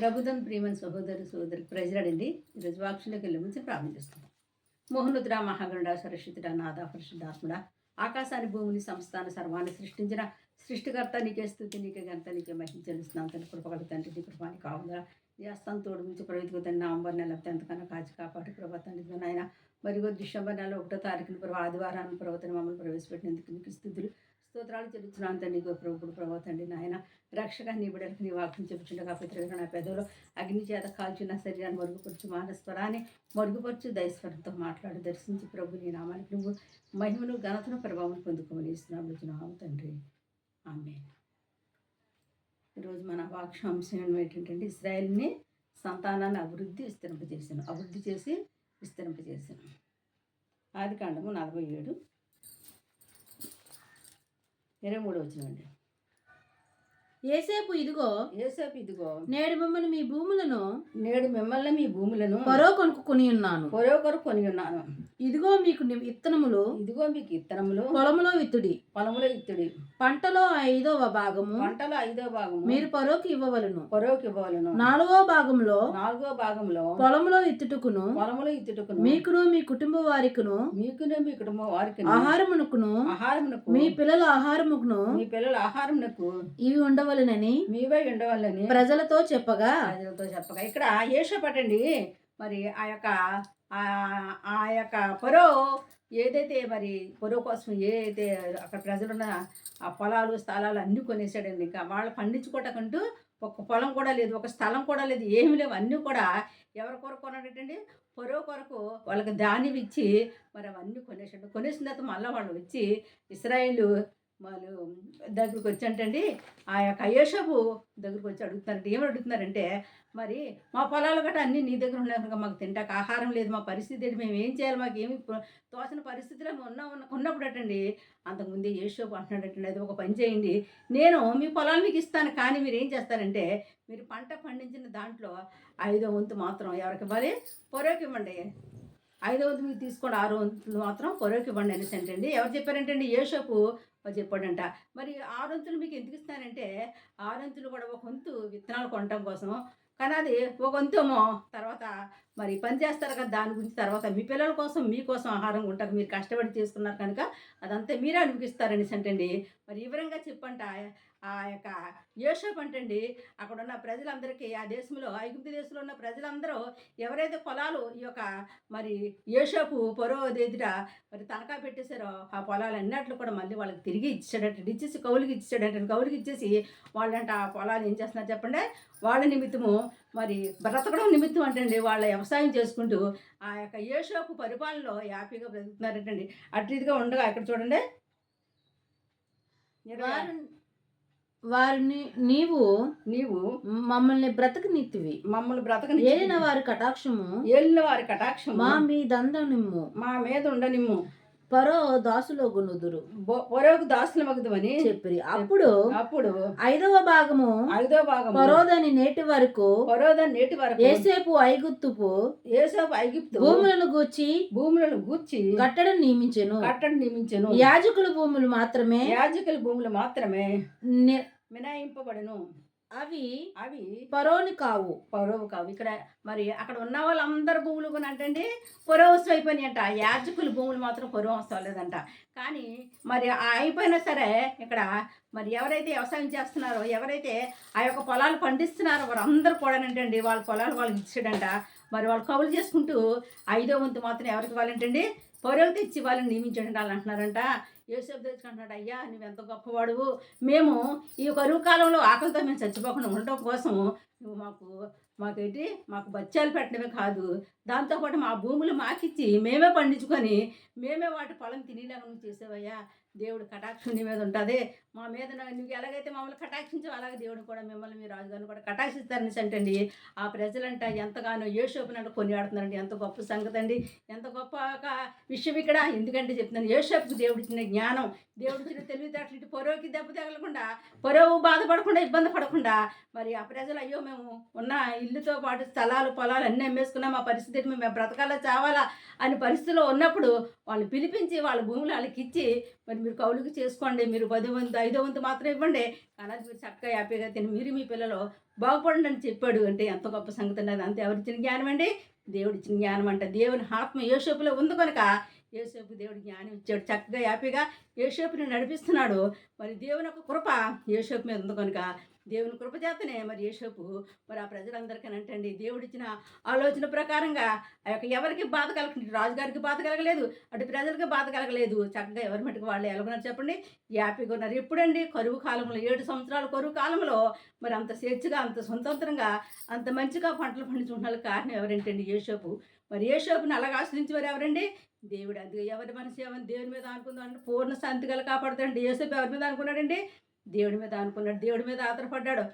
ప్రభుత్వం ప్రియమని సహోదరు సహోదరి ప్రజలండి ఈరోజు వాక్షులకు వెళ్ళి ముందు ప్రార్థన చేస్తున్నాం మోహనుద్ర మహాగణుడ సరస్వతుడ నాథ పరిశుద్ధాత్ముడ ఆకాశాన్ని భూమిని సంస్థాన సర్వాన్ని సృష్టించిన సృష్టికర్త నీకే స్థుతి నీకే గంత నీకే మహిళ చెల్లిస్తున్నాం. తన కృపగల తండ్రి నీ కృపాని కావుగా ఈ అస్తాన్ని తోడు నుంచి ప్రభుత్వ తండ్రి నవంబర్ నెల ఎంతకన్నా కాచి కాపాడు ప్రభా తండ్రి నాయన. మరియు డిసెంబర్ నెల ఒకటో తారీఖున ప్రభు ఆదివారాన్ని ప్రభుత్వం మమ్మల్ని ప్రవేశపెట్టినందుకు నీకు స్థుతులు. స్తోత్రాలు చెల్లిస్తున్నాను తండ్రి గో ప్రభుడు ప్రభావ తండ్రి నాయన. రక్షక నీ బిడ్డలకు నీ వాక్యం చెప్పుచుండగా పత్రిక నా పెదవులు అగ్ని చేత కాల్చున్న శరీరాన్ని మరుగుపరచు మానస్వరాన్ని మరుగుపరచు దయస్వరంతో మాట్లాడు. దర్శించి ప్రభు నీ నామానికి నువ్వు మహిమను ఘనతను ప్రభావం పొందుకోమని ఇస్తున్నాము తండ్రి. ఆమె ఈరోజు మన వాక్షాంశం ఏంటంటే ఇస్రాయల్ని సంతానాన్ని అభివృద్ధి విస్తరింపజేసాను అభివృద్ధి చేసి విస్తరింపజేసాను ఆది కాండము నలభై ఏడు. ఇరవై మూడు వచ్చినండి ఏసేపు ఇదిగో ఏసేపు ఇదిగో నేడు మిమ్మల్ని మీ భూములను నేడు మిమ్మల్ని మీ భూములను పరో కొనుక్కుని ఉన్నాను. పొరొకరు కొని ఉన్నాను. ఇదిగో మీకు విత్తనములు ఇదిగో మీకు ఇత్తనములు పొలములో విత్తుడి. పొలములో ఇత్తుడి. పంటలో ఐదవ భాగము పంటలో ఐదో భాగము మీరు పరోకి ఇవ్వవలను. పొరవుకి ఇవ్వవలను. నాలుగో భాగంలో నాలుగో భాగంలో పొలములో విత్తుటకును పొలములో ఇత్తుటకును మీకును మీ కుటుంబ వారికును మీకును మీ కుటుంబం వారికి ఆహారమునకును ఆహారమునకు మీ పిల్లల ఆహారముకును మీ పిల్లల ఆహారమునకు ఇవి ఉండవలెనని మీవే ఉండవాలని ప్రజలతో చెప్పగా ప్రజలతో చెప్పగా. ఇక్కడ ఏషో పట్టండి. మరి ఆ యొక్క ఆ- ఆ యొక్క పొరో ఏదైతే మరి పొరో కోసం ఏదైతే అక్కడ ప్రజలున్న ఆ పొలాలు స్థలాలు అన్నీ కొనేసాడండి ఇంకా వాళ్ళు పండించుకోవటకంటూ ఒక పొలం కూడా లేదు ఒక స్థలం కూడా లేదు ఏమీ లేవు. అన్నీ కూడా ఎవరి కొరకు కొన్నాడటండి? పొరవ కొరకు వాళ్ళకి ధాన్యం ఇచ్చి మరి అవన్నీ కొనేసాడు కొనేసిన తర్వాత మళ్ళీ వాళ్ళు వచ్చి ఇస్రాయిల్ వాళ్ళు దగ్గరికి వచ్చాంటండి ఆ యొక్క అయేషపు దగ్గరికి వచ్చి అడుగుతున్నారంటే. ఏమని అడుగుతున్నారంటే మరి మా పొలాలు గట్రా అన్నీ నీ దగ్గర ఉన్నాయి కనుక మాకు తింటాక ఆహారం లేదు మా పరిస్థితి ఏంటి? మేము ఏం చేయాలి? మాకు ఏమి తోచిన పరిస్థితిలో మేము ఉన్న ఉన్న- ఉన్నప్పుడు అటండి అంతకుముందే ఏషోపు అంటున్నాడటండి అది ఒక పని చేయండి. నేను మీ పొలాలు మీకు ఇస్తాను కానీ మీరు ఏం చేస్తారంటే మీరు పంట పండించిన దాంట్లో ఐదో వంతు మాత్రం ఎవరికి ఇవ్వాలి? పొరకి ఇవ్వండి. ఐదో వంతు మీకు తీసుకోండి ఆరో వంతులు మాత్రం పొరవకి ఇవ్వండి అనేసి అంటండి. ఎవరు చెప్పారంటండి ఏషోపు చెప్పాడంట. మరి ఆరొంతులు మీకు ఎందుకు ఇస్తానంటే ఆరంతులు కూడా ఒక వంతు విత్తనాలు కొనటం కోసం. కానీ అది ఒక వంతేమో తర్వాత మరి పని చేస్తారు కదా దాని గురించి తర్వాత మీ పిల్లల కోసం మీకోసం ఆహారం ఉంటారు మీరు కష్టపడి చేసుకున్నారు కనుక అదంతా మీరే అనిపిస్తారనేసి అంటండి. మరి వివరంగా చెప్పంట ఆ యొక్క యోషప్ అంటండి అక్కడ ఉన్న ప్రజలందరికీ ఆ దేశంలో ఐగుప్తి దేశంలో ఉన్న ప్రజలందరూ ఎవరైతే పొలాలు ఈ యొక్క మరి యోషపు పొరో ఎదుట మరి తనఖా పెట్టేశారో ఆ పొలాలు అన్నట్లు కూడా మళ్ళీ వాళ్ళకి తిరిగి ఇచ్చాడంటే ఇచ్చేసి కౌలుకి ఇచ్చాడంటే కౌలుకి ఇచ్చేసి వాళ్ళంట ఆ పొలాలు ఏం చేస్తున్నారు చెప్పండి? వాళ్ళ నిమిత్తము మరి బ్రతకడం నిమిత్తం అంటండి వాళ్ళ వ్యవసాయం చేసుకుంటూ ఆ యొక్క యేషోపు పరిపాలనలో హ్యాపీగా బ్రతుకుతున్నారటండి. అటు ఇదిగా ఉండగా ఇక్కడ చూడండి. వారు వారిని నీవు నీవు మమ్మల్ని బ్రతకనిత్తివి. మమ్మల్ని బ్రతకని ఏలిన వారి కటాక్షము ఏలిన వారి కటాక్షం మా మీ దండనిమ్ము మా మీద ఉండనిమ్ము పరో దాసులో గునుదురు బొ- పొరకు దాసుల మగుదమని చెప్పిరి. అప్పుడు అప్పుడు ఐదవ భాగము ఐదో భాగం పరోదని నేటి వరకు పరోద నేటి వరకు ఏసేపు ఐగుత్తుపు ఏసేపు ఐగిప్తు భూములను గూర్చి భూములను గూర్చి కట్టడం నియమించెను. కట్టడి నియమించను. యాజకుల భూములు మాత్రమే యాజకుల భూములు మాత్రమే మినాయింపబడును అవి అవి పరోని కావు. పొరవు కావు. ఇక్కడ మరి అక్కడ ఉన్న వాళ్ళందరు భూములు కొని అంటండి పొరవస్తు అయిపోయినాయి అంట యాజకుల భూములు మాత్రం పొరవస్తు అవ్వలేదంట కానీ మరి ఆ అయిపోయినా సరే ఇక్కడ మరి ఎవరైతే వ్యవసాయం చేస్తున్నారో ఎవరైతే ఆ యొక్క పొలాలు పండిస్తున్నారో వారందరూ కూడా ఏంటండి వాళ్ళ పొలాలు వాళ్ళకి ఇచ్చాడంట. మరి వాళ్ళు కవులు చేసుకుంటూ ఐదో వంతు మాత్రం ఎవరికి ఇవ్వాలంటండి? పొరవు తెచ్చి వాళ్ళని నియమించండి వాళ్ళు అంటున్నారంట. యోసేపు తెచ్చుకుంటున్నాడు అయ్యా నువ్వు ఎంత గొప్పవాడువు? మేము ఈ కరువు కాలంలో ఆకలితో మేము చచ్చిపోకుండా ఉండటం కోసం నువ్వు మాకు మాకేంటి మాకు బచ్చాలు పెట్టడమే కాదు. దాంతోపాటు మా భూములు మాకిచ్చి మేమే పండించుకొని మేమే వాటి పొలం తినేలాగా నువ్వు చేసేవయ్యా. దేవుడు కటాక్షం నీ మీద ఉంటుంది. మా మీద నువ్వు ఎలాగైతే మమ్మల్ని కటాక్షించావు అలాగే దేవుడు కూడా మిమ్మల్ని మీ రాజుగారిని కూడా కటాక్షిస్తారని అంటండి. ఆ ప్రజలంట ఎంతగానో ఏ షోపునంట కొనియాడుతున్నారండి. ఎంత గొప్ప సంగతి అండి ఎంత గొప్ప ఒక విషయం ఇక్కడ. ఎందుకంటే చెప్తున్నాను ఏ దేవుడు ఇచ్చిన జ్ఞానం దేవుడు ఇచ్చిన తెలివితేటలు ఇటు పొరవుకి దెబ్బ తగలకుండా పొరవు బాధపడకుండా ఇబ్బంది పడకుండా మరి ఆ ప్రజలు అయ్యో మేము ఉన్న ఇల్లుతో పాటు స్థలాలు పొలాలు అన్నీ అమ్మేసుకున్నాం మా పరిస్థితి మేము బ్రతకాలా చావాలా అని పరిస్థితిలో ఉన్నప్పుడు వాళ్ళు పిలిపించి వాళ్ళ భూములు వాళ్ళకి ఇచ్చి మరి మీరు కౌలుకి చేసుకోండి మీరు పది వంతు ఐదో వంతు మాత్రం ఇవ్వండి. కానీ మీరు చక్కగా హ్యాపీగా తిని మీరు మీ పిల్లలు బాగుపడండి అని చెప్పాడు. అంటే ఎంత గొప్ప సంగతి అంత అంతే ఎవరిచ్చిన జ్ఞానం అండి దేవుడిచ్చిన జ్ఞానం అంట దేవుని ఆత్మ యేసోపులో ఉంది కనుక యేసేపు దేవుడు జ్ఞానం ఇచ్చాడు. చక్కగా హ్యాపీగా యేసోపుని నడిపిస్తున్నాడు. మరి దేవుని యొక్క కృప యేసోపు మీద ఉంది కనుక. దేవుని కృప చేతనే మరి యేషోపు మరి ఆ ప్రజలందరికీ అంటండి దేవుడిచ్చిన ఆలోచన ప్రకారంగా ఆ యొక్క ఎవరికి బాధ కలగండి రాజుగారికి బాధ కలగలేదు అటు ప్రజలకి బాధ కలగలేదు. చక్కగా ఎవరి మటుకు వాళ్ళు ఎలాగున్నారు చెప్పండి? హ్యాపీగా ఉన్నారు. ఎప్పుడండి? కరువు కాలంలో ఏడు సంవత్సరాల కరువు కాలంలో మరి అంత స్వేచ్ఛగా అంత స్వతంత్రంగా అంత మంచిగా పంటలు పండించుకుంటున్న కారణం ఎవరంటండి యేషోపు మరి యేషోపుని అలాగ ఆశ్రయించేవారు ఎవరండి? దేవుడు అందుకే ఎవరి మనసు ఎవరిని దేవుని మీద అనుకుందాం పూర్ణ శాంతి గల కాపాడుతాడండి. యేసోపు ఎవరి మీద అనుకున్నాడండి? దేవుడి మీద అనుకున్నాడు. దేవుడి మీద ఆధారపడ్డాడు.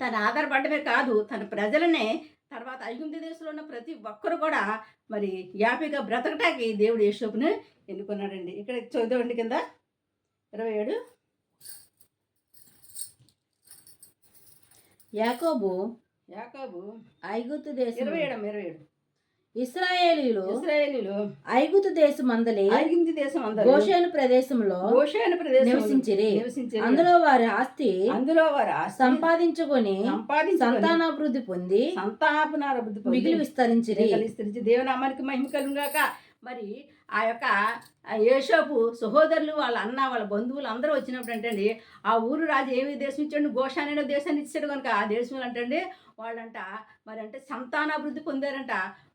తను ఆధారపడమే కాదు తన ప్రజలనే తర్వాత ఐగుంది దేశంలో ఉన్న ప్రతి ఒక్కరు కూడా మరి యాపిగా బ్రతకటానికి దేవుడు యేషోపుని ఎన్నుకున్నాడండి. ఇక్కడ చదువుండి కింద. ఇరవై ఏడు. యాకోబు యాకోబు ఐగుప్తు దేశం ఇరవై ఏడు ఇరవై ఏడు. ఇస్రాయేలీలు ఇస్రాయేలీలు ఐగుప్తు దేశం అందలి ఐగుప్తు దేశం అందరూ గోషేను ప్రదేశంలో గోషేన ప్రదేశం నివసించిరి. నివసించిరి. అందులో వారి ఆస్తి అందులో వారు ఆస్తి సంపాదించుకొని సంపాదించుకొని సంతానాభివృద్ధి పొంది పొంది మిగిలి విస్తరించిరి. కలిస్తరించి దేవునామానికి మహిమ కలుగాక మరి ఆ యొక్క యేషోపు సహోదరులు వాళ్ళ అన్న వాళ్ళ బంధువులు అందరూ వచ్చినప్పుడు అంటండి ఆ ఊరు రాజు ఏమి దేశం ఇచ్చాడు? ఘోష అనే దేశాన్ని ఇచ్చాడు కనుక ఆ దేశంలో అంటండి వాళ్ళంట మరి అంటే సంతానాభివృద్ధి పొందారంట.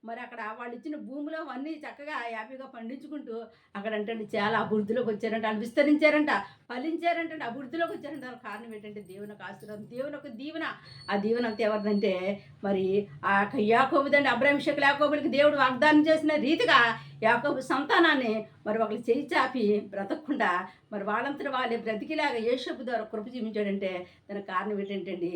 మరి అక్కడ వాళ్ళు ఇచ్చిన భూమిలో అన్నీ చక్కగా హ్యాపీగా పండించుకుంటూ అక్కడ అంటే చాలా అభివృద్ధిలోకి వచ్చారంట వాళ్ళు విస్తరించారంట ఫలించారంటే అభివృద్ధిలోకి వచ్చారంట. దానికి కారణం ఏంటంటే దేవుని యొక్క ఆశీర్వాదం దేవుని ఒక దీవెన. ఆ దీవెన అంత ఎవరిదంటే మరి ఆ యొక్క యాకోబుదండి అబ్రహింషకు యాకోబులకి దేవుడు వాగ్దానం చేసిన రీతిగా యాకోబు సంతానాన్ని మరి ఒకళ్ళు చేయి చాపి బ్రతకకుండా మరి వాళ్ళంతటి వాళ్ళే బ్రతికిలాగా యేషపు ద్వారా కృప చూపించాడంటే దానికి కారణం ఏంటంటే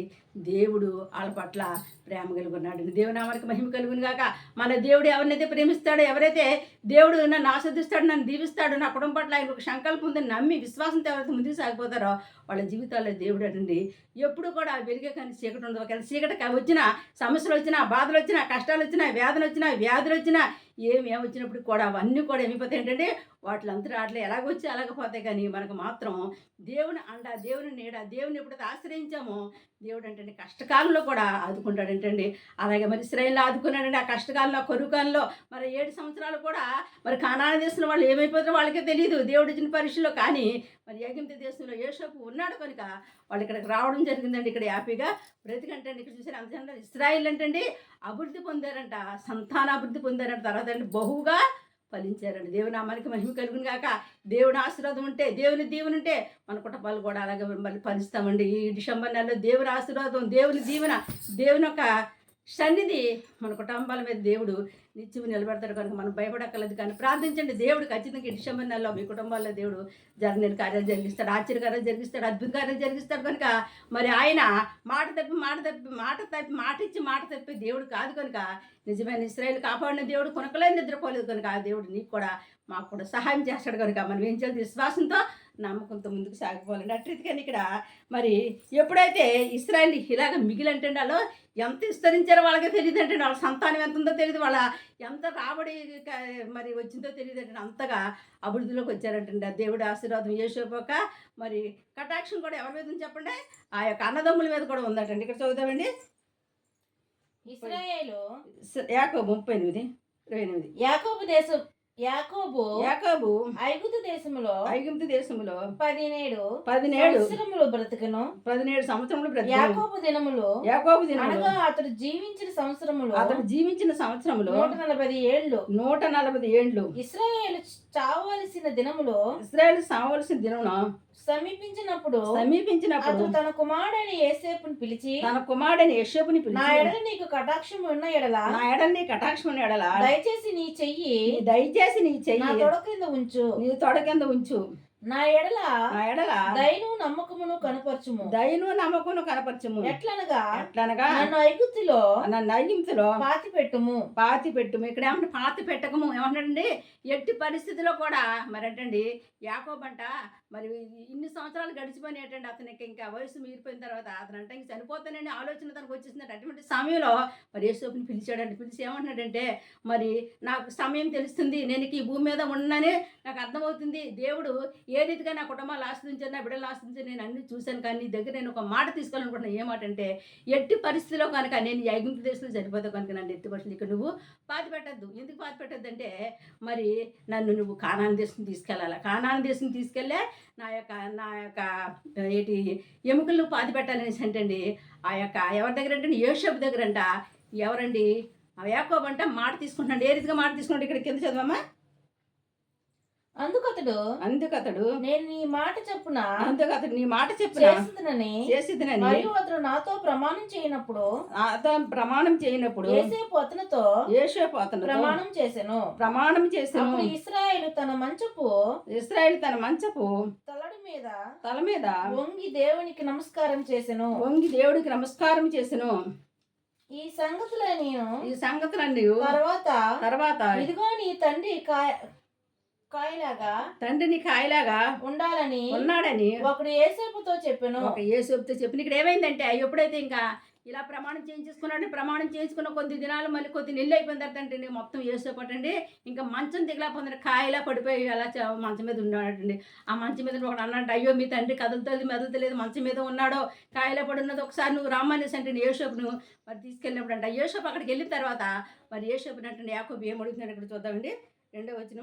దేవుడు వాళ్ళ పట్ల ప్రేమ కలిగి ఉన్నాడు దేవునామానికి మహిమ కలుగును కాక మన దేవుడు ఎవరినైతే ప్రేమిస్తాడో ఎవరైతే దేవుడు నన్ను ఆస్వాదిస్తాడు నన్ను దీవిస్తాడు నా కుటుంబం పట్ల ఆయన ఒక సంకల్పం ఉందని నమ్మి విశ్వాసంతో ఎవరైతే ముందుకు సాగిపోతారో వాళ్ళ జీవితాల్లో దేవుడు అండి ఎప్పుడు కూడా వెలుగే కానీ చీకటి ఉండదు. ఒకవేళ చీకటి వచ్చినా సమస్యలు వచ్చినా బాధలు వచ్చినా కష్టాలు వచ్చినా వేదన వచ్చినా వ్యాధులు వచ్చినా ఏమి ఏమొచ్చినప్పుడు కూడా అవన్నీ కూడా ఏమైపోతాయి ఏంటంటే వాటిలంతా వాటిలో ఎలాగొచ్చి అలాగ కానీ మనకు మాత్రం దేవుని అండ దేవుని నీడ దేవుని ఎప్పుడైతే ఆశ్రయించామో దేవుడు అంటే కష్టకాలంలో కూడా ఆదుకుంటాడంటండి. అలాగే మరి ఇస్రాయిల్లో ఆదుకున్నాడండి ఆ కష్టకాలంలో కరువు కాలంలో మరి ఏడు సంవత్సరాలు కూడా మరి కానాన దేశంలో వాళ్ళు ఏమైపోతారో వాళ్ళకే తెలియదు దేవుడు ఇచ్చిన పరీక్షలో కానీ మరి యగిమిత దేశంలో యేషోపు ఉన్నాడు కనుక వాళ్ళు ఇక్కడికి రావడం జరిగిందండి ఇక్కడ హ్యాపీగా బ్రతికంటండి ఇక్కడ చూసారు అంత ఇస్రాయిల్ అంటండి అభివృద్ధి పొందారంట సంతానాభివృద్ధి పొందారంట. తర్వాత అండి బహుగా ఫలించారండి. దేవుని నామానికి మహిమ కలుగును కాక దేవుని ఆశీర్వాదం ఉంటే దేవుని దీవెన ఉంటే మన కుటుంబాలు కూడా అలాగే మళ్ళీ ఫలిస్తామండి. ఈ డిసెంబర్ నెలలో దేవుని ఆశీర్వాదం దేవుని దీవెన దేవుని యొక్క సన్నిధి మన కుటుంబాల మీద దేవుడు నిత్యం నిలబెడతాడు కనుక మనం భయపడక్కర్లేదు కానీ ప్రార్థించండి. దేవుడు ఖచ్చితంగా డిసెంబర్ నెలలో మీ కుటుంబాల్లో దేవుడు జరిగిన కార్యాలు జరిగిస్తాడు ఆశ్చర్యకార్యాలు జరిగిస్తాడు అద్భుత కార్యాలు జరిగిస్తాడు కనుక మరి ఆయన మాట తప్పి మాట తప్పి మాట తప్పి మాట ఇచ్చి మాట తప్పి దేవుడు కాదు కనుక నిజమైన ఇస్రాయేల్ కాపాడిన దేవుడు కొనకలే నిద్రపోలేదు కనుక ఆ దేవుడు నీకు కూడా మాకు కూడా సహాయం చేస్తాడు కనుక మనం ఏం చేయాలి? విశ్వాసంతో నమ్మకంతో ముందుకు సాగిపోవాలండి. అట్రీతిగాని ఇక్కడ మరి ఎప్పుడైతే ఇస్రాయల్ ఇలాగ మిగిలంటే వాళ్ళు ఎంత విస్తరించారో వాళ్ళకే తెలియదు అంటే వాళ్ళ సంతానం ఎంత ఉందో తెలియదు వాళ్ళ ఎంత రాబడి మరి వచ్చిందో తెలియదు అంటే అంతగా అభివృద్ధిలోకి వచ్చారంటండి. ఆ దేవుడి ఆశీర్వాదం యేసోపోక మరి కటాక్షం కూడా ఎవరి మీద ఉంది చెప్పండి? ఆ యొక్క అన్నదమ్ముల మీద కూడా ఉందటండి. ఇక్కడ చదువుతామండి ఇస్రాయేలు యాకో ముప్పై ఎనిమిది ఇరవై ఎనిమిది. యాకోబు దేశం యాకోబు యాకోబు ఐగుప్తు దేశంలో ఐగుప్తు దేశంలో పదిహేడు పదినేడు సంవత్సరములు బ్రతుకును. పదినేడు సంవత్సరములు ప్రతి యాకోబు దినములు యాకోబు దినములు. అనగా అతడు జీవించిన సంవత్సరములు అతడు జీవించిన సంవత్సరములో నూట నలభై ఏళ్ళు. నూట నలభై ఏండ్లు ఇస్రాయేలు చావలసిన దినములో ఇస్రాయేల్ సావలసిన దినమున సమీపించినప్పుడు సమీపించినప్పుడు అతడు తన కుమారుడైన ఏసేపుని పిలిచి తన కుమారుడని యశోపుని నా పిలిచి ఎడల నీకు కటాక్షం ఉన్న ఎడల నా ఎడల్ని కటాక్షం ఎడల దయచేసి నీ చెయ్యి నీ దయచేసి నీ చెయ్యి. తొడ క్రింద ఉంచు. నీ తొడ కింద ఉంచు. నా ఎడల నా ఎడల దయను నమ్మకమును కనపరచుము. దయను నమ్మకమును కనపరచము. ఎట్లనగా ఎట్లనగా నన్ను ఐగుప్తులో నన్ను ఐగింపులో పాతి పెట్టుము పాతి పెట్టుము ఇక్కడ ఏమంటే పాతి పెట్టకము ఏమంటాడండి ఎట్టి పరిస్థితిలో కూడా మరి ఏంటండి యాకోబంట మరి ఇన్ని సంవత్సరాలు గడిచిపోయినాయి ఏంటండి అతనికి. ఇంకా వయసు మీరిపోయిన తర్వాత అతను అంటే ఇంక చనిపోతానని ఆలోచన తనకు వచ్చేసిందంటే. అటువంటి సమయంలో మరి యేసోపుని పిలిచాడండి పిలిచి ఏమంటున్నాడంటే మరి నాకు సమయం తెలుస్తుంది. నేను ఈ భూమి మీద ఉన్నానని నాకు అర్థమవుతుంది. దేవుడు ఏ రీతిగా నా కుటుంబాలు ఆశ్రదించారు నా బిడ్డలు ఆశ్రదించారు నేను అన్ని చూశాను కానీ నీ దగ్గర నేను ఒక మాట తీసుకోవాలనుకుంటున్నాను ఏ మాట అంటే ఎట్టి పరిస్థితిలో కనుక నేను ఈ దేశంలో చనిపోతావు కనుక నన్ను ఎట్టి పరిస్థితులు ఇక్కడ నువ్వు పాతి పెట్టద్దు. ఎందుకు పాతి పెట్టద్దు అంటే మరి నన్ను నువ్వు కానాన దేశం తీసుకెళ్ళాలి? కానాన దేశం తీసుకెళ్ళే నా యొక్క నా యొక్క ఏంటి ఎముకలు పాతి పెట్టాలనేసి అంటండి ఆ యొక్క ఎవరి దగ్గర అంటే యేషపు దగ్గర అంట ఎవరండి? ఆ యాకోబ్ అంట మాట తీసుకుంటున్నాడు. ఏ రీతిగా మాట తీసుకున్నాడు ఇక్కడ కింద చదవమ్మా? అందుకు అతడు అందుకు అతడు నేను నీ మాట చెప్పున? అందుకు అతడు నీ మాట చెప్పిన? చేస్తుందని చేసిదినని మరియు అతడు నాతో ప్రమాణం చేయనప్పుడు అతను ప్రమాణం చేయనప్పుడు ఏసేపు అతనితో యేషపు అతను ప్రమాణం చేసెను. ప్రమాణం అప్పుడు ఇస్రాయేలు తన మంచపు ఇస్రాయేల్ తన మంచపు తలడి మీద తల మీద వంగి దేవునికి నమస్కారం చేసెను. వంగి దేవుడికి నమస్కారం చేసెను. ఈ సంగతులే నేను ఈ సంగతులన్నీ తర్వాత తర్వాత ఇదిగో నీ తండ్రి కాయ కాయలాగా తండ్రిని కాయలాగా ఉండాలని ఉన్నాడని ఒకడు ఏసేపుతో చెప్పెను. ఒక యేసుతో చెప్పిన ఇక్కడ ఏమైందంటే ఎప్పుడైతే ఇంకా ఇలా ప్రమాణం చేయించుకున్నాడు ప్రమాణం చేయించుకున్న కొద్ది దినాలు మళ్ళీ కొద్ది నెల్లు అయిపోయిన తర్వాత అంటే మొత్తం వేసేపటండి ఇంకా మంచం దిగలా పొందిన కాయలా పడిపోయి అలా మంచం మీద ఉన్నాడండి ఆ మంచం మీద ఒకడు అన్నాడు అయ్యో మీ తండ్రి కదులుతుంది మెదలుతలేదు మంచం మీద ఉన్నాడో కాయలా పడి ఉన్నది ఒకసారి నువ్వు రామానేసి అంటే యేషోపును మరి తీసుకెళ్ళినప్పుడు అంట యేషోపు అక్కడికి వెళ్ళిన తర్వాత మరి యేషోపుని అంటే యాకోబు ఏం అడుగుతున్నాడు ఇక్కడ చూద్దామండి. రెండో వచ్చిన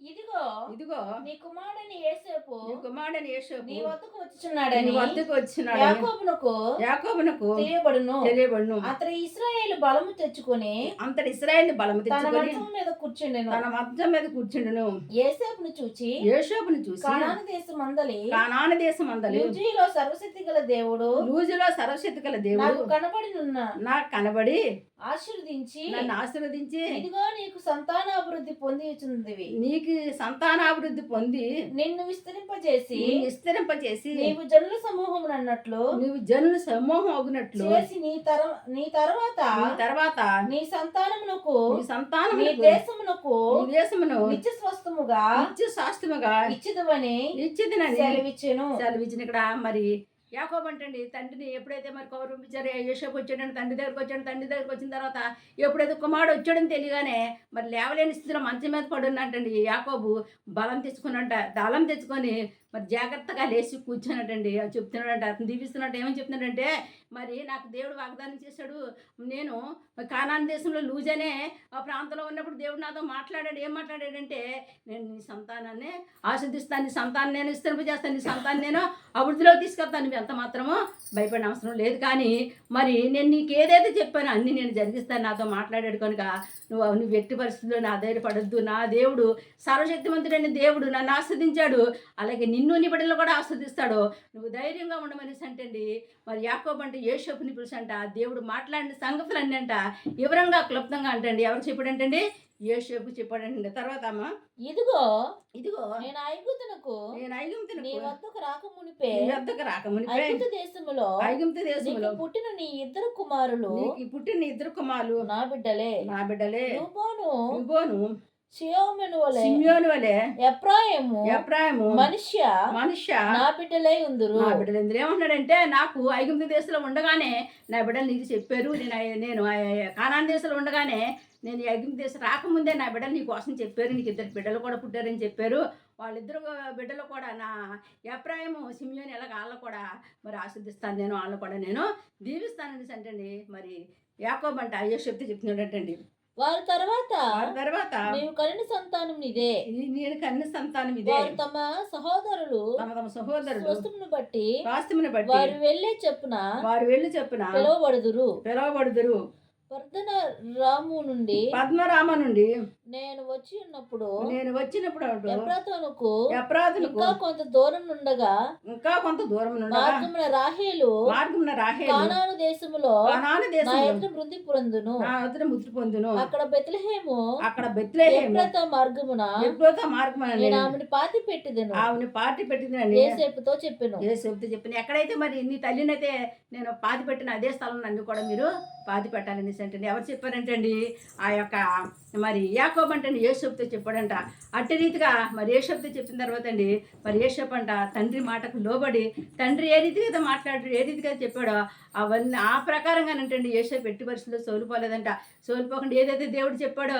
ఇదిగో ఇదిగో. నీ కుమారుని ఏసేపు నీ కుమారుడని యేషోపు నీ వద్దకు నీ వచ్చుచున్నాడని వద్దకు వచ్చినాడు యాకోబునకు యాకోబునకు తెలియబడును. తెలియబడును. అతడు ఇస్రాయేల్ బలము తెచ్చుకొని అంతటి ఇస్రాయేల్ బలము తన తెచ్చుకొని మంచం మీద కూర్చుండెను. తన మంచం మీద కూర్చుండును. ఏసేపును చూచి యేషోపుని చూసి కనాను దేశం అందలి కానాన దేశం అందలి యుజీలో సర్వశక్తి గల దేవుడు లూజులో సరస్వతి గల దేవుడు నాకు కనబడినున్న నాకు కనబడి ఆశీర్వదించి నన్ను ఆశీర్వదించి ఇదిగో నీకు సంతానాభివృద్ధి పొందిచుందివి నీకు సంతానాభివృద్ధి పొంది నిన్ను విస్తరింపజేసి నిన్ను విస్తరింపచేసి నీవు జనుల సమూహం అన్నట్లు నువ్వు జనుల సమూహం అవునట్లు చేసి నీ తర నీ తర్వాత నీ తర్వాత నీ సంతానమునకు నీ సంతానం నీ దేశమునకు నీ దేశమును నిత్య స్వస్థముగా ఇచ్చి శాస్త్రముగా ఇచ్చిదవని ఇచ్చిదినని సెలవిచ్చెను. సెలవిచ్చిన ఇక్కడ మరి యాకోబ్ అంటండి తండ్రిని ఎప్పుడైతే మరి కౌరవించారో యేషోపు వచ్చాడని తండ్రి దగ్గరకు వచ్చాడు తండ్రి దగ్గరకు వచ్చిన తర్వాత ఎప్పుడైతే కుమారుడు వచ్చాడని తెలియగానే మరి లేవలేని స్థితిలో మంచం మీద పడున్నట్టండి యాకోబు. బలం తెచ్చుకున్నట్ట దళం తెచ్చుకొని మరి జాగ్రత్తగా లేచి కూర్చున్నాడండి చెప్తున్నాడంటే చెప్తున్నాడంట అతను దీపిస్తున్నాడు ఏమని చెప్తున్నాడంటే మరి నాకు దేవుడు వాగ్దానం చేశాడు. నేను కానాన్ దేశంలో లూజనే ఆ ప్రాంతంలో ఉన్నప్పుడు దేవుడు నాతో మాట్లాడాడు. ఏం మాట్లాడాడంటే నేను నీ సంతానాన్ని ఆస్వాదిస్తాను నీ సంతానం నేను విస్తరింపజేస్తాను నీ సంతానం నేను అభివృద్ధిలో తీసుకెళ్తాను. నువ్వు ఎంత మాత్రమో భయపడిన అవసరం లేదు. కానీ మరి నేను నీకు ఏదైతే చెప్పానో అన్నీ నేను జరిగిస్తాను. నాతో మాట్లాడాడు కనుక నువ్వు నువ్వు ఎట్టి పరిస్థితుల్లో నా ధైర్యపడద్దు నా దేవుడు సర్వశక్తిమంతుడైన దేవుడు నన్ను ఆస్వాదించాడు. అలాగే నిన్ను నీ బిడ్డలు కూడా ఆస్వాదిస్తాడు. నువ్వు ధైర్యంగా ఉండమనేసి అంటండి మరి యాకోబ్ అంటే ఏషోపుని పిలుచంట దేవుడు మాట్లాడిన సంగతులన్నీ అంట. వివరంగా క్లుప్తంగా అంటండి. ఎవరు చెప్పాడంటండి? ఏషోపు చెప్పాడండి. తర్వాత అమ్మ ఇదిగో ఇదిగో నేను ఐగుతునకు నేను ఐగుప్తును నీ వద్దకు రాక మునిపే నీ వద్దకు రాకమునిపే ఐగుప్తు దేశములో ఐగుప్తు దేశంలో నీకు పుట్టిన నీ ఇద్దరు కుమారులు నీకు పుట్టిన ఇద్దరు కుమారులు నా బిడ్డలే. నా బిడ్డలే. షియోమెను వలె సిమియోను వలె ఎప్రాయము ఎప్రాయము మనుష్య మనుష్య నా బిడ్డలే ఉందురు. నా బిడ్డలు ఏమంటున్నాడంటే నాకు ఐగుప్తు దేశంలో ఉండగానే నా బిడ్డలు నీకు చెప్పారు. నేను నేను కానాన్ దేశంలో ఉండగానే నేను ఈ ఐగుప్తు దేశం రాకముందే నా బిడ్డలు నీ కోసం చెప్పారు నీకు ఇద్దరు బిడ్డలు కూడా పుట్టారని చెప్పారు. వాళ్ళిద్దరు బిడ్డలు కూడా నా ఎప్రాయము సిమియోని ఎలాగ వాళ్ళకు కూడా మరి ఆస్వాదిస్తాను నేను వాళ్ళని కూడా నేను దీవిస్తానని అంటండి. మరి యాకోబ్ అంట అయ్యో చెప్తే చెప్తున్నాడంటండి వారి తర్వాత తర్వాత నీవు సంతానం ఇదే. నేను కన్ను సంతానం ఇదే. వారు తమ సహోదరులు తమ తమ సహోదరుడు స్వస్థమును బట్టి స్వాస్థ్యమును బట్టి వారు వెళ్ళే చెప్పున వారు వెళ్ళి చెప్పిన పిలువబడుదురు. పిలవబడుదురు. వర్ధన రాము నుండి పద్మరామ నుండి నేను వచ్చి ఉన్నప్పుడు నేను వచ్చినప్పుడు అటు ఎప్రాతోనుకు ఎప్రాతులకు ఇంకా కొంత దూరం నుండగా ఇంకా కొంత దూరం మార్గమున రాహేలు మార్గమున రాహేలు కానాను దేశములో కానాను నా దేశంలో ఎదుట మృతి పొందును. నా వద్ద ముద్ర పొందును. అక్కడ బెత్లహేము అక్కడ బెత్లేహేము ఎప్రాత మార్గమున ఎప్పుడో మార్గం నేను ఆమెను పాతి పెట్టిదను. ఆమెను పార్టీ పెట్టిందని ఏసేపుతో చెప్పాను. ఏ చెబుతూ చెప్పిన ఎక్కడైతే మరి నీ తల్లినైతే నేను పాతి పెట్టిన అదే స్థలం నన్ను కూడా మీరు పాతి పెట్టాలని అంటే ఎవరు చెప్పారంటండి? ఆ యొక్క మరి యాకోబ్ అంటే ఏసోపుతో చెప్పాడంట. అట్టి రీతిగా మరి ఏసోపుతో చెప్పిన తర్వాత అండి మరి ఏసోపు అంట తండ్రి మాటకు లోబడి తండ్రి ఏ రీతిగా మాట్లాడు ఏ రీతిగా చెప్పాడో అవన్నీ ఆ ప్రకారంగానంటండి ఏసోపు ఎట్టి పరిస్థితుల్లో సోలిపోలేదంట. సోలిపోకుండా ఏదైతే దేవుడు చెప్పాడో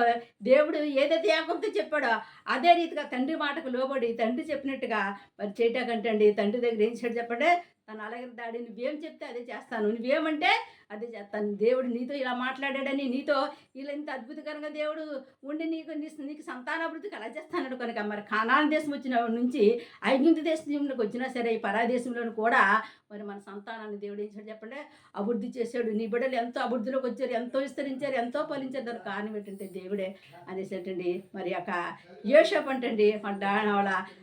దేవుడు ఏదైతే యాకోబ్తో చెప్పాడో అదే రీతిగా తండ్రి మాటకు లోబడి తండ్రి చెప్పినట్టుగా మరి చేయటాకంటండి తండ్రి దగ్గర ఏం చేయడం చెప్పండి? తను అలాగే దాడి నువ్వేం చెప్తే అదే చేస్తాను. నువ్వేమంటే అదే చేస్తాను. దేవుడు నీతో ఇలా మాట్లాడాడని నీతో ఇలా ఇంత అద్భుతకరంగా దేవుడు ఉండి నీకు నీ- నీకు సంతానాభివృద్ధికి అలా చేస్తాడు కనుక మరి ఖానాన్ దేశం వచ్చిన నుంచి ఐగుప్తు దేశంలోకి వచ్చినా సరే ఈ పరాదేశంలోని కూడా మరి మన సంతానాన్ని దేవుడు ఏం చేశాడు చెప్పండి? అభివృద్ధి చేశాడు. నీ బిడ్డలు ఎంతో అభివృద్ధిలోకి వచ్చారు ఎంతో విస్తరించారు ఎంతో ఫలించారు. దానికి కారణం ఏంటంటే దేవుడే అనేసి ఏంటండి మరి యొక్క యోషప్ అంటండి వాళ్ళ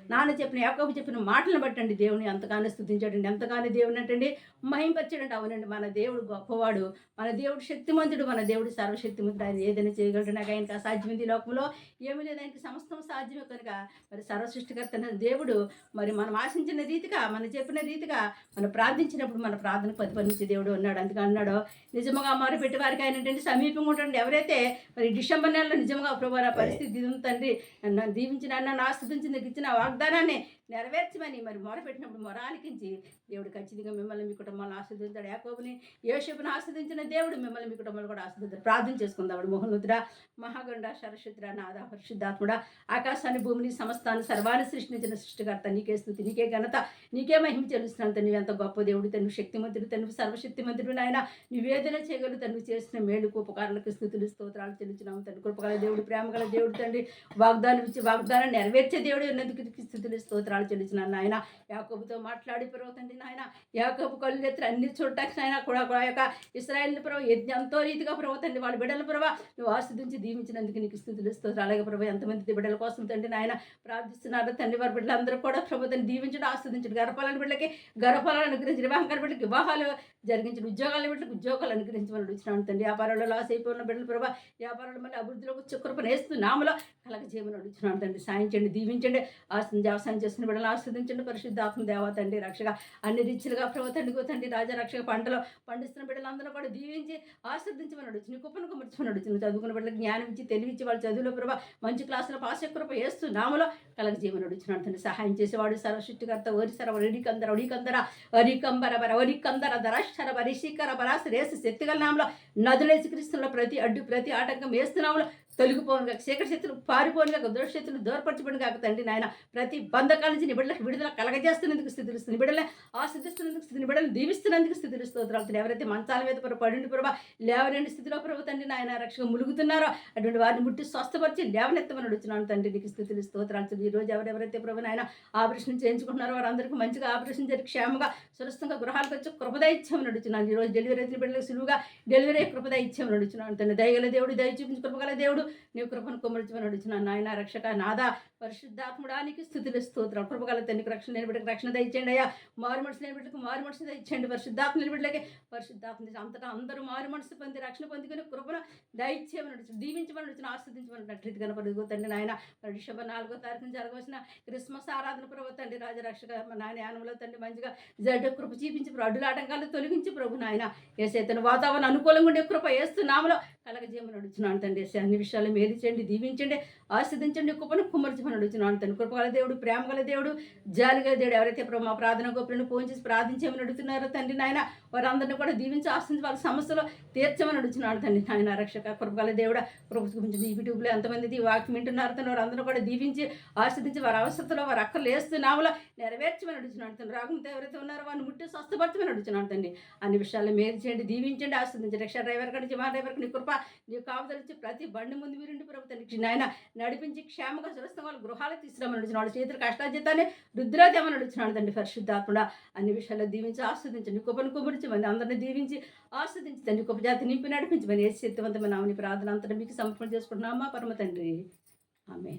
నాన్న చెప్పిన యొక్క చెప్పిన మాటలను బట్టండి. దేవుని ఎంతగానో స్థుతించాడండి. ఎంతగానో దేవుని అంటండి మహింపచ్చాడండి అవునండి మన దేవుడు గొప్పవాడు మన దేవుడు శక్తిమంతుడు మన దేవుడు సర్వశక్తిమంతుడు. ఆయన ఏదైనా చేయగలడు నాకు ఆయనకి అసాధ్యమైంది ఈ లోకంలో. ఏమీ లేదు ఆయనకి సమస్తం సాధ్యమే కనుక. మరి సర్వసృష్టికర్త దేవుడు మరి మనం ఆశించిన రీతిగా మనం చెప్పిన రీతిగా మనం ప్రార్థించినప్పుడు మన ప్రార్థన ప్రతిఫలించే దేవుడు ఉన్నాడు. అందుకే అన్నాడు నిజంగా మారు పెట్టి వారికి ఆయన ఏంటంటే సమీపంగా ఉండండి. ఎవరైతే మరి డిసెంబర్ నెలలో నిజంగా ప్రభు పరిస్థితి ఇది తండ్రి నన్ను దీవించిన నన్ను ఆస్వాదించి నీకు ఇచ్చిన వాగ్దానాన్ని నెరవేర్చమని మరి మొరపెట్టినప్పుడు మొర ఆలకించి దేవుడు ఖచ్చితంగా మిమ్మల్ని మీ కుటుంబాలను ఆస్వాదించాడు యాకోబుని యోషపుని ఆస్వాదించిన దేవుడు మిమ్మల్ని మీ కుటుంబాలు కూడా ఆస్వాదించాడు ప్రార్థన చేసుకుందాం మోహనుద్ర మహాగండ సరశుద్ర నాద పరిశుద్ధాత్ముడ ఆకాశాన్ని భూమిని సమస్తాన్ని సర్వాన్ని సృష్టించిన సృష్టికర్త. నీకే స్థుతి నీకే ఘనత నీకే మహిమ చెల్లిస్తున్నాను నువ్వు ఎంత గొప్ప దేవుడు తను శక్తిమంతుడు తను సర్వశక్తిమంతుడు నాయన. నివేదన చేయగలరు తను చేసిన మేలుకు ఉపకారాలకు స్థుతులు స్తోత్రాలు చెల్లించినాము తండ్రి కృపగల దేవుడు ప్రేమగల దేవుడు తండ్రి. వాగ్దానం ఇచ్చి వాగ్దానం నెరవేర్చే దేవుడు ఉన్నందుకు స్థుతులు స్తోత్రాలు చెల్లించినాను నాయన. యాకోబుతో మాట్లాడి పర్వ తండ్రి నాయన. యాకోబు కళ్ళు అన్ని చూడటానికి నాయన కూడా కూడా యొక్క ఇస్రాయల్ ప్రభు ఎంతో రీతిగా ప్రభు తండ్రి వాళ్ళ బిడ్డల ప్రభు నువ్వు ఆస్వాదించి దీవించినందుకు నీకు స్థుతులు స్తోత్రాలు. అలాగే ప్రభు ఎంతమంది బిడ్డల కోసం తండ్రి నాయన ప్రార్థిస్తున్నారు. తండ్రి వారి బిడ్డలందరూ కూడా ప్రభుత్వాన్ని దీవించడం ఆస్వాదించడం. గర్భఫలాన్ని బిడ్డలకి గర్భాలను అనుగ్రహించి వివాహం బిడ్డలకి వివాహాలు జరిగించిన ఉద్యోగాల బిడ్డలకు ఉద్యోగాలు అనుగ్రహించమని అడుగుతున్నాను తండ్రి. వ్యాపారంలో లాస్ అయిపోయిన బిడ్డల ప్రభా వ్యాపారంలో మళ్ళీ అభివృద్ధిలో వచ్చే కృపను వేస్తూ నామలో కలగజేయమని చేయమని తండ్రి. సాయం చేయండి దీవించండి ఆస్తి వ్యవసాయం చేసిన బిడ్డలు ఆస్వాదించండి పరిశుద్ధాత్మ దేవ తండ్రి రక్షగా అన్ని రీచ్లుగా ప్రభు తండ్రి తండ్రి రాజా రక్షక పంటలు పండిస్తున్న బిడ్డలందరూ కూడా దీవించి ఆస్వాదించమని చిన్న కుప్పను కుమర్చమని అడుగుతుంది చదువుకున్న బిడ్డలకు జ్ఞానం ఇచ్చి తెలివిచ్చి వాళ్ళ చదువులో ప్రభా మంచి క్లాసులో పాస్ కృప వేస్తూ నామలో కలగ చేయమని అడుగుతున్నాను సహాయం చేసేవాడు సర్వసృష్టికర్త ఒడి ఒడికందర ఒడికందర వరికంబర బర వరికందర దరాక్షర వరిశీకర బరాస రేసు శక్తిగల నామలో నదులేసి క్రీస్తులో ప్రతి అడ్డు ప్రతి ఆటంకం వేస్తున్నాములో తొలగిపోను కాక శేఖర శక్తులు పారిపోను కాక దురశక్తులు దూరపరచబడి కాక తండ్రి నాయన ప్రతి బంధకాల నుంచి నిబిడలకు విడుదల కలగజేస్తున్నందుకు స్థితిస్తుంది నిబిడలే ఆశ్రదిస్తున్నందుకు స్థితి నిబిడలు దీవిస్తున్నందుకు స్థితిలు స్తోత్రాలు. ఎవరైతే మంచాల మీద ప్రభు పడి ప్రభా లేవనండి స్థితిలో ప్రభు తండ్రి నాయన రక్షణ ములుగుతున్నారో అటువంటి వారిని ముట్టి స్వస్థపరిచి లేవనెత్తమని అడుగుతున్నాను తండ్రి. నీకు స్థితిలు స్తోత్రాలు. ఈ రోజు ఎవరెవరైతే ప్రభు నాయన ఆపరేషన్ చేయించుకుంటున్నారో వారందరికీ మంచిగా ఆపరేషన్ జరిగి క్షేమంగా సురస్థంగా గృహాలకు వచ్చి కృపదైత్యం ఇచ్చామని అడుగుతున్నాను ఈ రోజు డెలివరీ అయితే బిడ్డలకు సులువుగా డెలివరీ కృపదైత్యం ఇచ్చామని అడుగుతున్నాను తండ్రి. దయగల దేవుడు దయ చూపించి కృపగల దేవుడు నీవు కృపను కుమరించమని నడిచిన నాయన రక్షక నాదా పరిశుద్ధాత్ముడానికి స్థుతులు స్తోత్రం కృపగల తండ్రికి రక్షణ లేని బిడ్డకు రక్షణ దయచేయండి అయ్యా. మారు మనసు లేని బిడ్డకు మారు మనసు దయచేయండి. పరిశుద్ధాత్మ లేని బిడ్డలకి పరిశుద్ధాత్మ అంతటా అందరూ మారు మనసు పొంది రక్షణ పొందుకుని కృపను దయచేయమని దీవించమని వచ్చిన ఆస్వాదించమని రీతి కనపడుగు తండ్రి నాయన డిసెంబర్ నాలుగో తారీఖున జరగవలసిన క్రిస్మస్ ఆరాధన ప్రభు తండ్రి రాజరక్షక నాయన యానంలో తండ్రి మంచిగా జడ్డు కృప చూపించి అడ్డుల ఆటంకాలు తొలగించి ప్రభు నాయన. ఏసైతను వాతావరణం అనుకూలంగా ఉండే కృప వేస్తున్నాములో కలగజేయమని అడుగుతున్నాను తండ్రి అన్ని విషయాలు మేలు చేయండి దీవించండి. ఆస్వాదించండి కృపను కుమ్మరించమని అడుగుతున్నాను. తను కృపగల దేవుడు ప్రేమగల దేవుడు జాలిగల దేవుడు. ఎవరైతే ప్రభు మా ప్రార్థన గోపులను ఫోన్ చేసి ప్రార్థించమని అడుగుతున్నారో తండ్రి నాయన వారందరినీ కూడా దీవించి ఆశించి వాళ్ళ సమస్యలు తీర్చమని అడుగుతున్నాడు తండ్రి. నాయన రక్షక కృపగల దేవుడ ప్రభు గురించి యూట్యూబ్లో ఎంతమంది వాక్యం వింటున్నారు తను వారందరూ కూడా దీవించి ఆస్వాదించి వారి అవసరతలో వారి అక్కలు నావలో నెరవేర్చమని అడుగుతున్నాడు తండ్రి. రాకుండా ఎవరైతే ఉన్నారో వారిని ముట్టి స్వస్థపరచమని అడుగుతున్నాడు తండ్రి. అన్ని విషయాలు మేలు చేయండి దీవించండి ఆస్వాదించండి రక్ష డ్రైవర్ కంటే మా డ్రైవర్ నీ కృప నీ కాపుదలిచ్చి ప్రతి బండి ముందు మీరుండి ప్రభు తండ్రి. నాయన నడిపించి క్షేమంగా సురస్థం వాళ్ళ గృహాలు తీసుకురామని అడుగుతున్నాడు. చేతులు కష్టాజీతాన్ని రుద్రాదేమని అడుగుతున్నాడు తండ్రి పరిశుద్ధాత్ముడ. అన్ని విషయాల్లో దీవించి ఆస్వాదించండి కుప్పను కుమ్మరించి నడిపించమని అందరిని దీవించి ఆస్వాదించి తండ్రి గొప్ప జాతి నింపి నడిపించమని ఏ శక్తివంతమైన ఆమెని ప్రార్థన అంతటా మీకు సమర్పణ చేసుకుంటున్నామా పరమ తండ్రి. ఆమె